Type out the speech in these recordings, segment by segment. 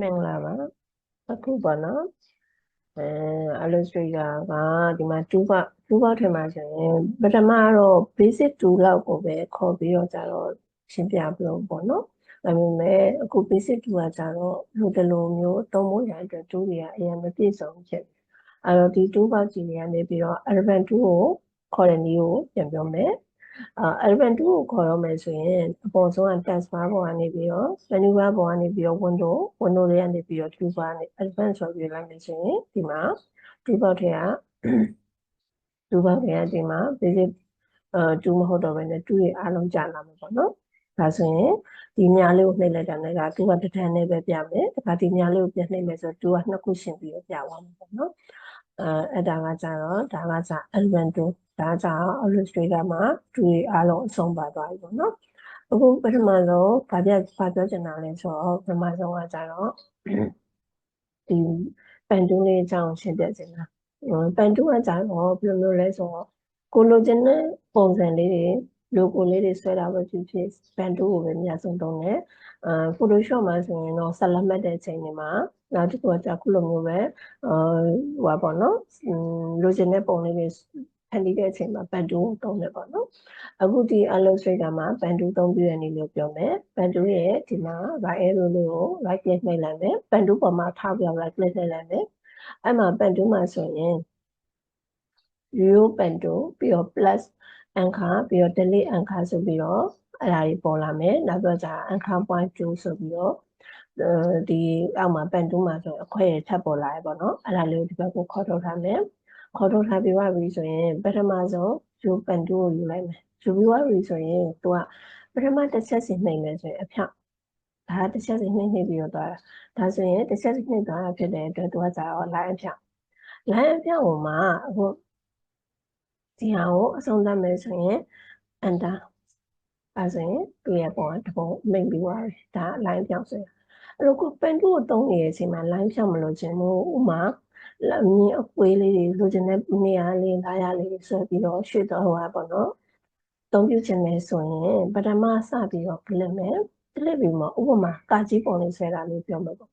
မင်္ဂလာပါအခုပေါ့နော်အဲ illustrator ကဒီမှာ2ဘ2ဘထဲမှာဆိုရင်ပထမတော့ basic 2လောက်ကိုပဲခေါ်ပြီးတော့ကြတော့ရှင်းပြပြလို့ပေါ့နော်ဒါပေမဲ့အခု basic 2ကကြတော့လူတလူမျိုးသုံးဖို့ရတဲ့2တွေကအရင်မပြည့်စုံဖြစ်အဲတော့ဒီ2ဘကြီးတွေကနေပြီးတော့ urban 2ကိုခေါ်တဲ့နည်းကိုပြန်ပြောမယ်အာ element 2ကိုခေါ်တော့မယ်ဆိုရင်အပေါ်ဆုံးက task bar ပေါ်ကနေပြီးတော့ menu bar ပေါ်ကနေပြီးတော့ window window လေးကနေပြီးတော့ toolbar နဲ့ advanced ဆိုပြီးလိုက်မယ်ဆိုရင်ဒီမှာ toolbar ထဲက toolbar ထဲကဒီမှာ basic အဲ2မဟုတ်တော့ဘဲနဲ့2ရဲ့အားလုံးကြာလာမှာပေါ့နော်ဒါဆိုရင်ဒီညာလေးကိုနှိပ်လိုက်တာနဲ့က2ကတစ်ထန်နဲ့ပဲပြမယ်တခါဒီညာလေးကိုပြန်နှိပ်မယ်ဆိုတော့2ကနှစ်ခုရှင်းပြီးတော့ပြသွားမှာပေါ့နော်အဲအဲ့ဒါကကြတော့ဒါကကြ element 2 ဒါကြောင့် illustrator မှာတွေ့အားလုံးအဆုံးပါသွားပြီပေါ့နော်အခုပထမဆုံးဗာပြဗာပြောချင်တာလဲဆိုတော့ပထမဆုံးကကြတော့ဒီပန်တူးလေးအကြောင်းရှင်းပြချင်တာပန်တူးကကြတော့ဘယ်လိုမျိုးလဲဆိုတော့ကိုလိုချင်တဲ့ပုံစံလေးတွေ logo လေးတွေဆွဲတာပဲဖြစ်ဖြစ်ပန်တူးကိုပဲအများဆုံးသုံးတယ်အဲ Photoshop မှာဆိုရင်တော့ဆက်လက်မှတ်တဲ့အချိန်တွေမှာနောက်တစ်ခုကကြခုလိုမျိုးပဲအဲဟိုပါပေါ့နော်လိုချင်တဲ့ပုံလေးတွေ ဖန်တီးတဲ့အချိန်မှာ Bantu ကိုသုံးတယ်ပေါ့နော်အခုဒီ Illustrator မှာ Bantu သုံးပြရနေလို့ပြောမယ် Bantu ရဲ့ဒီမှာ right arrow လေးကို right click နှိပ်လိုက်မယ် Bantu ပေါ်မှာထားပြောင်း right click နှိပ်လိုက်မယ်အဲ့မှာ Bantu မှာဆိုရင် view Bantu ပြီးတော့ plus anchor ပြီးတော့ delete anchor ဆိုပြီးတော့အဲ့ဒါကြီးပေါ်လာမယ်နောက်တော့じゃ anchor point 2ဆိုပြီးတော့ဒီအောက်မှာ Bantu မှာဆိုအခွဲရထပ်ပေါ်လာရပေါ့နော်အဲ့ဒါလေးကိုဒီဘက်ကိုခေါ်ထုတ်ထားမယ် ခေါ်ထုတ်ထားပြီးသွားပြီဆိုရင်ပထမဆုံးယူပန်တူကိုယူလိုက်မယ်ယူပြီးသွားပြီဆိုရင်သူကပထမတစ်ချက်စီနှိမ့်မယ်ဆိုရင်အဖြောက်ဒါတစ်ချက်စီနှိမ့်နှိမ့်ပြီးတော့သွားတာဒါဆိုရင်တစ်ချက်စီနှိမ့်သွားတာဖြစ်တဲ့အတွက်သူကကြာတော့ line အဖြောက် line အဖြောက်ကိုမှအခုဒီဟာကိုအဆုံးသတ်မယ်ဆိုရင် enter အဲဆိုရင်သူရဲ့ပုံကတပုံမိတ်ပြီးသွားပြီဒါ line ဖြောက်ဆိုရင်အဲ့တော့ခုပန်တူကိုသုံးနေတဲ့အချိန်မှာ line ဖြောက်မလို့ခြင်းမို့ဥမာ မြင်းအကွေးလေးတွေလိုချင်တဲ့နေရာလေးလာရလေးဆွဲပြီးတော့ရွှေ့တော့ဟောပါတော့သုံးပြုချင်တယ်ဆိုရင်ပထမစပြီးတော့ကလစ်မယ်ကလစ်ပြီးမှဥပမာကာကြီးပုံလေးဆွဲတာလေးပြောမှာပေါ့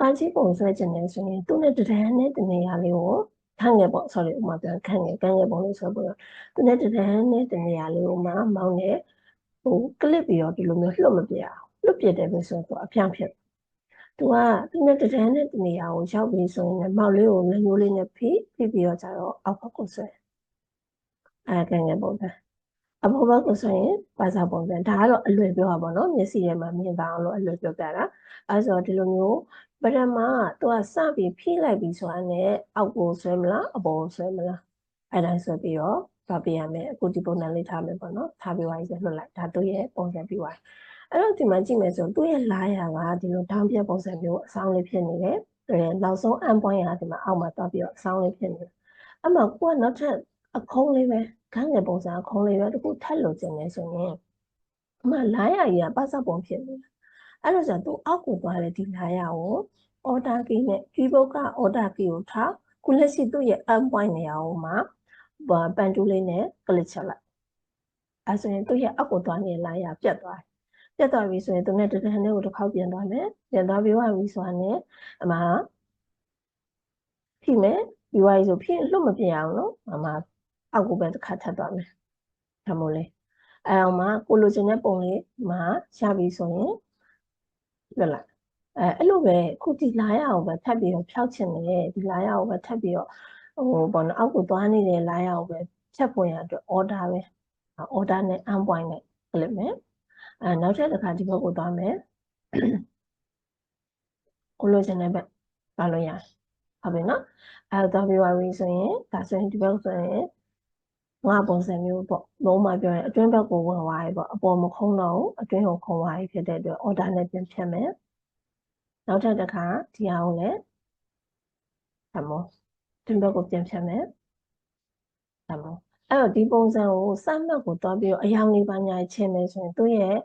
ကာကြီးပုံဆွဲချင်တယ်ဆိုရင်သူ့နဲ့တဒန်းနဲ့တနေရာလေးကိုခန့်ငယ်ပေါ့ sorry ဥပမာပြန်ခန့်ငယ်ကန့်ငယ်ပုံလေးဆွဲပြီးတော့သူနဲ့တဒန်းနဲ့တနေရာလေးကိုမှမောင်းနေဟိုကလစ်ပြီးတော့ဒီလိုမျိုးလှုပ်မပြအောင်လှုပ်ပြတယ်ပဲဆိုတော့အဖြောင့်ဖြစ် သူကသူနဲ့တဒန်းနဲ့တနေရာကိုရောက်ပြီးဆိုရင်မောက်လေးကိုလက်ညှိုးလေးနဲ့ဖိဖိပြီးတော့ကျတော့အောက်ဘက်ကိုဆွဲအဲကငယ်ပုံစံအပေါ်ဘက်ကိုဆိုရင်ပါစာပုံစံဒါကတော့အလွယ်ပြောတာပေါ့နော်မျက်စိထဲမှာမြင်ပါအောင်လို့အလွယ်ပြောပြတာအဲဆိုဒီလိုမျိုးပထမသူကစပြီးဖိလိုက်ပြီးဆိုတာနဲ့အောက်ကိုဆွဲမလားအပေါ်ကိုဆွဲမလားအဲဒါဆွဲပြီးတော့ပါပြရမယ်အခုဒီပုံစံလေးထားမယ်ပေါ့နော်ထားပြီးသွားပြီဆိုလွှတ်လိုက်ဒါတို့ရဲ့ပုံစံပြီးသွား အဲ့တော့ဒီမှာကြည့်မယ်ဆိုသူ့ရဲ့လာရကဒီလိုတောင်းပြပုံစံမျိုးအဆောင်လေးဖြစ်နေတယ်အဲနောက်ဆုံး end point ကဒီမှာအောက်မှာတော့ပြီးတော့အဆောင်လေးဖြစ်နေတယ်အဲ့မှာကိုကနောက်ထပ်အခုံးလေးပဲခန်းငယ်ပုံစံအခုံးလေးပဲတခုထပ်လို့ကျင်နေဆိုရင်အမှလာရကြီးကပတ်စပ်ပုံဖြစ်နေတယ်အဲ့လိုဆိုသူအောက်ကိုသွားတယ်ဒီလာရကို order key နဲ့ keyboard က order key ကိုထားခုလက်ရှိသူ့ရဲ့ end point နေရာကိုမှပန်တူးလေးနဲ့ click ချက်လိုက်အဲဆိုရင်သူ့ရဲ့အောက်ကိုသွားနေတဲ့လာရပြတ်သွားတယ် ပြတ်သွားပြီဆိုရင်သူနဲ့တတန်းလေးကိုတစ်ခေါက်ပြန်သွားမယ်ပြန်သွားပြီးသွားပြီဆိုတာနဲ့အမှဖြိမယ်ပြီးသွားပြီဆိုဖြိလွတ်မပြအောင်နော်အမှအောက်ကိုပဲတစ်ခါထပ်သွားမယ်ဒါမို့လေအဲအောင်မှကိုလိုချင်တဲ့ပုံလေးမှာရပြီဆိုရင်လွတ်လိုက်အဲအဲ့လိုပဲခုဒီလာရအောင်ပဲထပ်ပြီးတော့ဖြောက်ချင်တယ်ဒီလာရအောင်ပဲထပ်ပြီးတော့ဟိုဘောနော်အောက်ကိုသွားနေတဲ့လာရအောင်ပဲဖြတ်ပွင့်ရအတွက် order ပဲ order နဲ့ end point နဲ့ click မယ် အဲနောက်ထပ်တစ်ခါဒီဘက်ကိုသွားမယ်ကိုလိုချင်တဲ့ဘက်ပါလို့ရတယ်ဟုတ်ပြီနော်အဲသွားပြီးပါပြီဆိုရင်ဒါဆိုရင်ဒီဘက်ဆိုရင်ငါပုံစံမျိုးပေါ့လုံးမပြောရင်အတွင်းဘက်ကိုဝင်သွားပြီပေါ့အပေါ်မခုံးတော့အတွင်းကိုခုံသွားပြီဖြစ်တဲ့အတွက် order နဲ့ပြန်ဖြတ်မယ်နောက်ထပ်တစ်ခါဒီဟာကိုလည်းဒါမို့အတွင်းဘက်ကိုပြန်ဖြတ်မယ်ဒါမို့ အဲ့တော့ဒီပုံစံကိုစမ်းမှတ်ကိုတွားပြီးတော့အယောင်လေးပါညာချင်းမယ်ဆိုရင်သူ့ရဲ့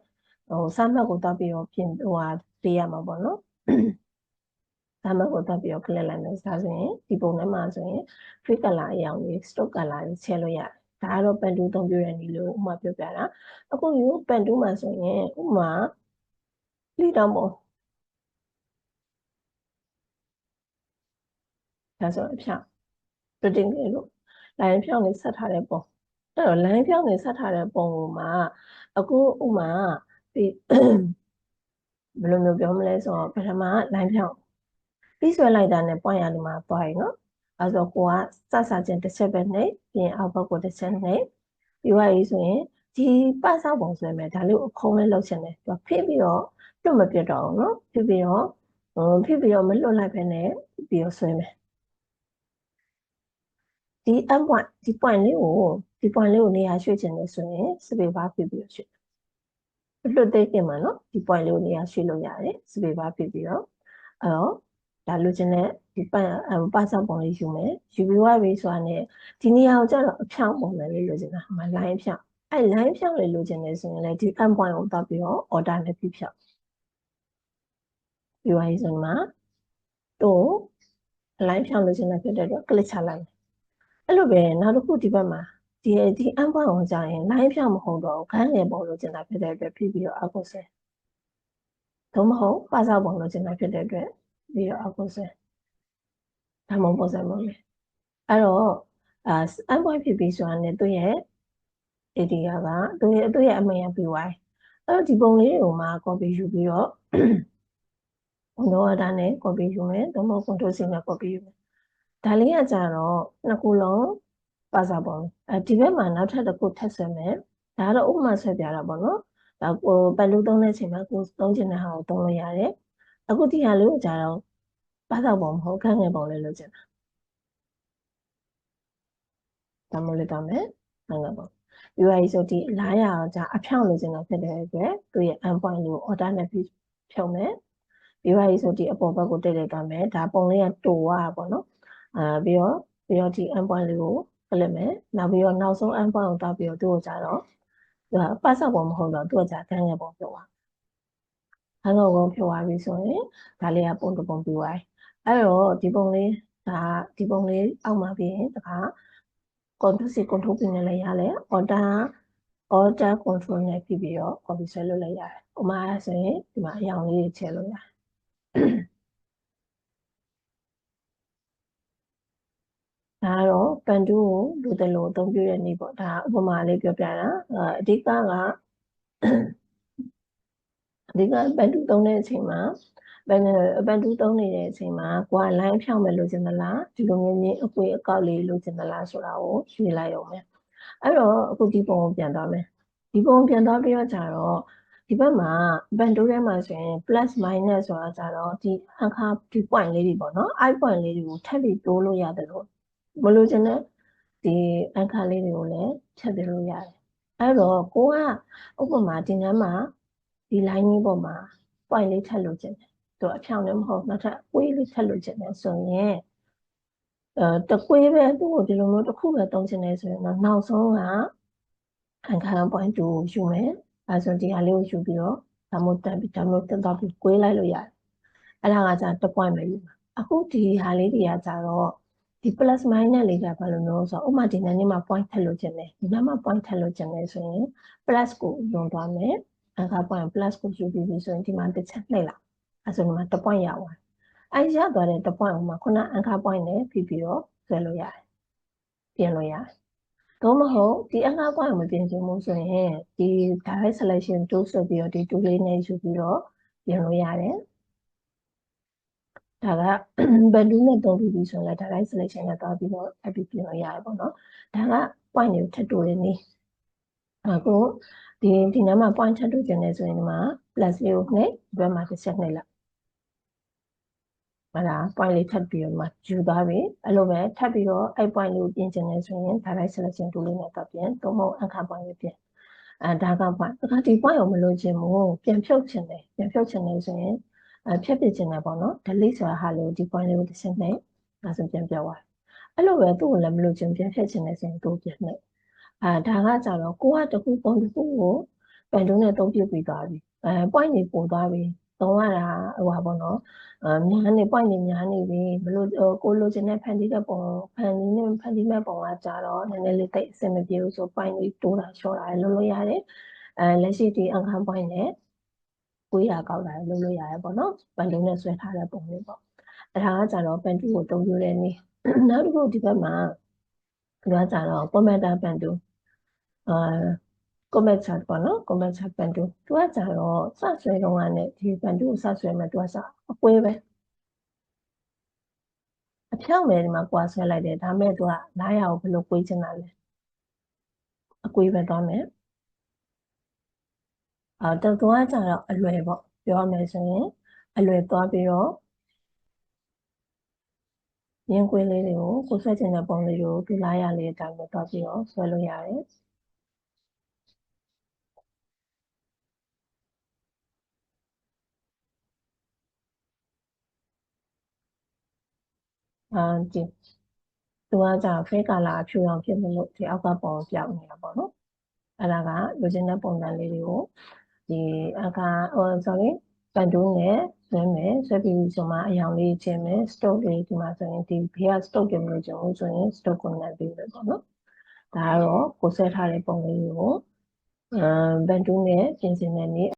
ဟိုစမ်းမှတ်ကိုတွားပြီးတော့ပြင်ဟိုဟာပေးရမှာပေါ့နော်စမ်းမှတ်ကိုတွားပြီးတော့ click လိုက်မယ်ဒါဆိုရင်ဒီပုံထဲမှာဆိုရင် free color အယောင်လေး stock color လေးချဲလို့ရတယ်ဒါကတော့ပန်တူးသုံးပြရနေလို့ဥမာပြောပြတာအခုယူပန်တူးမှာဆိုရင်ဥမာလိတောင်ပုံဒါဆိုအဖြောင့် rectangle လို့ line ဖြောင့်နေဆက်ထားတဲ့ပုံအဲ့တော့ line ဖြောင့်နေဆက်ထားတဲ့ပုံမှာအခုဥမာဒီဘယ်လိုမျိုးပြောမလဲဆိုတော့ပထမ line ဖြောင့်ပြီးဆွဲလိုက်တာနဲ့ point ရဒီမှာသွားရင်နော်အဲဆိုကိုကစစချင်းတစ်ချက်ပဲနဲ့ပြင်အောက်ဘက်ကိုတစ်ချက်နဲ့ပြီးသွားပြီဆိုရင်ဒီပတ်ဆောက်ပုံဆွဲမယ်ဒါလေးကိုအခုံးလေးလောက်ချင်တယ်သူဖိပြီးတော့တွတ်မပြတ်တော့ဘူးနော်ဖိပြီးတော့ဟိုဖိပြီးတော့မလွတ်လိုက်ပဲနဲ့ပြီးတော့ဆွဲမယ် ဒီ m point ဒီ point လေးကိုဒီ point လေးကိုနေရာရွှေ့ချင်တယ်ဆိုရင်စပေဘာဖိပြီးတော့ရွှေ့လွတ်သိပြင်မှာနော်ဒီ point လေးကိုနေရာရွှေ့လို့ရတယ်စပေဘာဖိပြီးတော့အဲ့တော့ဒါလိုချင်တဲ့ဒီပတ်ပတ်ဆောက်ပုံလေးယူမယ်ယူပြီးသွားပြီဆိုတာနဲ့ဒီနေရာကိုကျတော့အဖြောင်းပုံစံလေးလိုချင်တာဟိုမှာ line ဖြောင်းအဲ့ line ဖြောင်းလေးလိုချင်တယ်ဆိုရင်လည်းဒီ end point ကိုတောက်ပြီးတော့ order နဲ့ပြဖြောင်းပြီးသွားပြီဆိုမှတော့ line ဖြောင်းလိုချင်တာဖြစ်တဲ့အတွက် click ချလိုက် အဲ့လိုပဲနောက်တစ်ခုဒီဘက်မှာဒီဒီ end point ကိုကြာရင် line ဖြောင်းမဟုတ်တော့ခန်းငယ်ပုံလိုချင်တာဖြစ်တဲ့အတွက်ပြီးပြီးတော့အောက်ကိုဆဲသို့မဟုတ်ပါဆောက်ပုံလိုချင်တာဖြစ်တဲ့အတွက်ပြီးတော့အောက်ကိုဆဲဒါမှမဟုတ်ပုံစံမဟုတ်လေအဲ့တော့အာ end point ဖြစ်ပြီးဆိုတာနဲ့သူ့ရဲ့ area ကသူ့ရဲ့သူ့ရဲ့အမှန်ရပြီးသွားတယ်အဲ့တော့ဒီပုံလေးကိုမှ copy ယူပြီးတော့ဘုံတော့ဒါနဲ့ copy ယူမယ်သို့မဟုတ် control C နဲ့ copy ယူမယ် ဒါလေးကကြတော့နှစ်ခုလုံးပါစာပုံအဲဒီဘက်မှာနောက်ထပ်တစ်ခုထပ်ဆွဲမယ်ဒါကတော့ဥပမာဆွဲပြတာပေါ့နော်ဒါကိုပတ်လို့သုံးတဲ့အချိန်မှာကိုသုံးချင်တဲ့ဟာကိုသုံးလို့ရတယ်အခုဒီဟာလေးကိုကြတော့ပါစာပုံမဟုတ်ခန့်ငယ်ပုံလေးလို့ချင်တာဒါမျိုးလေးတော့မယ်ခန့်ငယ်ပုံ UI ဆိုဒီလာရအောင်じゃအဖြောင့်လို့ချင်တာဖြစ်တဲ့အတွက်သူရဲ့ endpoint လေးကို alternative ဖြုံမယ် UI ဆိုဒီအပေါ်ဘက်ကိုတိတ်လိုက်သွားမယ်ဒါပုံလေးကတိုရတာပေါ့နော် အာပြီးတော့ပြီးတော့ဒီ endpoint လေးကိုကလစ်မယ်နောက်ပြီးတော့နောက်ဆုံး endpoint ကိုတောက်ပြီးတော့သူ့ကိုကြတော့သူကပတ်ဆက်ပုံမဟုတ်တော့သူ့ကကြခန်းငယ်ပုံပြောသွားခန်းငယ်ပုံပြောသွားပြီဆိုရင်ဒါလေးကပုံတပုံပြီးသွားအဲ့တော့ဒီပုံလေးဒါဒီပုံလေးအောက်မှာပြီးရင်တခါ control C control P နဲ့လည်းရတယ် order order control နဲ့ပြီးပြီးတော့ copy ဆွဲလုပ်လိုက်ရတယ်။ဥမာဆိုရင်ဒီမှာအရောင်လေးတွေချဲလို့ရတယ်။ ဒါကတော့ပန်တူးကိုလူတလို့အသုံးပြုတဲ့နည်းပေါ့ဒါဥပမာလေးပြောပြတာအဓိကကအဓိကပန်တူးသုံးတဲ့အချိန်မှာဘယ်ဘန်တူးသုံးနေတဲ့အချိန်မှာကိုက line ဖြောင်းမယ်လို့ကျင်သလားဒီလိုမျိုးမျိုးအကွေအကောက်လေးလို့ကျင်သလားဆိုတာကိုရွေးလိုက်အောင်မယ်အဲ့တော့အခုဒီပုံကိုပြန်သွားမယ်ဒီပုံပြန်သွားပြီးတော့ကြတော့ဒီဘက်မှာဘန်တူးထဲမှာဆိုရင် plus minus ဆိုတာကြတော့ဒီအခါဒီ point လေးတွေပေါ့နော် i point လေးတွေကိုထပ်ပြီးတိုးလို့ရတယ်လို့ မလို့ချင်တဲ့ဒီအခါလေးတွေကိုလည်းဖြတ်ပြလို့ရတယ်အဲ့တော့ကိုကဥပမာဒီနမ်းမှာဒီ line ကြီးပေါ်မှာ point လေးထပ်လို့ချင်တယ်သူအဖြောင်းလည်းမဟုတ်နောက်ထပ်ကွေးလေးထပ်လို့ချင်တယ်ဆိုရင်အဲတကွေးပဲသူ့ကိုဒီလိုမျိုးတစ်ခုပဲသုံးချင်တယ်ဆိုရင်တော့နောက်ဆုံးကခံခံ point 2ကိုယူမယ်အဲဆိုဒီဟာလေးကိုယူပြီးတော့ဒါမျိုးတက်ပြီးဒါမျိုးတက်တော့ပြီးကွေးလိုက်လို့ရတယ်အဲ့ဒါကじゃတစ် point ပဲယူမှာအခုဒီဟာလေးတွေကကြတော့ ဒီ plus minus လေးကဘာလို့လဲဆိုတော့ဥပမာဒီနေ့မှာ point ထည့်လို့ခြင်းတယ်ဒီနေ့မှာ point ထည့်လို့ခြင်းတယ်ဆိုရင် plus ကိုယုံသွားမယ်အခါ point plus ကိုယူပြီးပြီဆိုရင်ဒီမှာတစ်ချက်နှိပ်လိုက်အဲဆိုဒီမှာတစ် point ရသွားအဲရသွားတဲ့တစ် point မှာခုန anchor point နဲ့ပြီးပြီးတော့ဆွဲလို့ရတယ်ပြင်လို့ရတယ်သို့မဟုတ်ဒီ anchor point ကိုမပြင်ချင်ဘူးဆိုရင်ဒီ direct selection tool ဆိုပြီးတော့ဒီ tool လေးနဲ့ယူပြီးတော့ပြင်လို့ရတယ် ဒါကဘန်ဒူးနဲ့တုံးပြီးပြီဆိုရင်လည်း direct selection နဲ့သွားပြီးတော့အပ်ပြီးပြင်လို့ရတယ်ပေါ့နော်ဒါက point တွေကိုထပ်တိုးနေနေအခုဒီဒီနားမှာ point ထပ်တိုးကျင်နေဆိုရင်ဒီမှာ plus လေးကိုနှိပ်ဒီဘက်မှာတစ်ချက်နှိပ်လိုက်မလား point လေးထပ်ပြီးတော့မှယူသွားပြီအဲ့လိုပဲထပ်ပြီးတော့အဲ့ point လေးကိုပြင်ကျင်နေဆိုရင် direct selection tool လေးနဲ့တော့ပြင်သို့မဟုတ် anchor point လေးပြင်အဲဒါက point ဒါကဒီ point ကိုမလိုချင်ဘူးပြန်ဖြုတ်ချင်တယ်ပြန်ဖြုတ်ချင်တယ်ဆိုရင်အဲ ဖြတ်ပြချင်တယ်ပေါ့နော် delete ဆိုတာဟာလို့ဒီ point လေးကိုတစ်ချက်နဲ့အဲဆိုပြန်ပြောသွားအဲ့လိုပဲသူ့ကိုလည်းမလို့ချင်ပြန်ဖြတ်ချင်တယ်ဆိုရင်သူ့ပြန်နဲ့အဲဒါကကြတော့ကိုကတခုပုံတစ်ခုကိုပန်တုံးနဲ့သုံးပြပြီးသွားပြီအဲ point တွေပို့သွားပြီသုံးရတာဟိုပါပေါ့နော်အများနေ point တွေများနေပြီဘလို့ကိုလိုချင်တဲ့ဖန်တီးတဲ့ပုံဖန်တီးနဲ့ဖန်တီးမဲ့ပုံကကြတော့နည်းနည်းလေးတိတ်အဆင်မပြေဘူးဆို point တွေတိုးတာလျှော့တာလုပ်လို့ရတယ်အဲလက်ရှိဒီ account point နဲ့ 900ကောက်လာလုပ်လို့ရတယ်ပေါ့နော်ပန်တုံးနဲ့ဆွဲထားတဲ့ပုံလေးပေါ့အဲဒါကကြတော့ပန်တူကိုတုံးပြတဲ့နေ့နောက်တစ်ခုဒီဘက်မှာသူကကြတော့ commenter ပန်တူအာ comment chat ပေါ့နော် comment chat ပန်တူသူကကြတော့စဆွဲတော့ကနဲ့ဒီပန်တူကိုစဆွဲမှသူကစအကွဲပဲအဖြောင်းပဲဒီမှာကွာဆွဲလိုက်တယ်ဒါမဲ့သူကလာရအောင်ဘယ်လိုကွေးချင်တာလဲအကွေးပဲသွားမယ် အာတော့သူကကြတော့အလွယ်ပေါ့ပြောရမယ်ဆိုရင်အလွယ်သွားပြီးတော့ရင်းကွေးလေးတွေကိုကိုဆွဲချင်တဲ့ပုံလေးကိုဒီလာရလေးအတိုင်းပဲသွားပြီးတော့ဆွဲလို့ရတယ်အာဒီသူကကြာဖဲကာလာအဖြူအောင်ဖြစ်မလို့ဒီအောက်ကပုံပြောင်းနေတာပေါ့နော်အဲ့ဒါကလိုချင်တဲ့ပုံစံလေးတွေကို ဒီအခါဟို sorry ပန်တူးနဲ့ဆွဲမယ်ဆွဲပြီးဆိုမှအယောင်လေးချင်းမယ် stock လေးဒီမှာဆိုရင်ဒီဘေးက stock တွေမလို့ကျွန်တော်ဆိုရင် stock ကိုနပ်ပြီးပဲပေါ့နော်ဒါကတော့ကိုဆွဲထားတဲ့ပုံလေးကိုအမ်ပန်တူးနဲ့ပြင်ဆင်တဲ့နေ့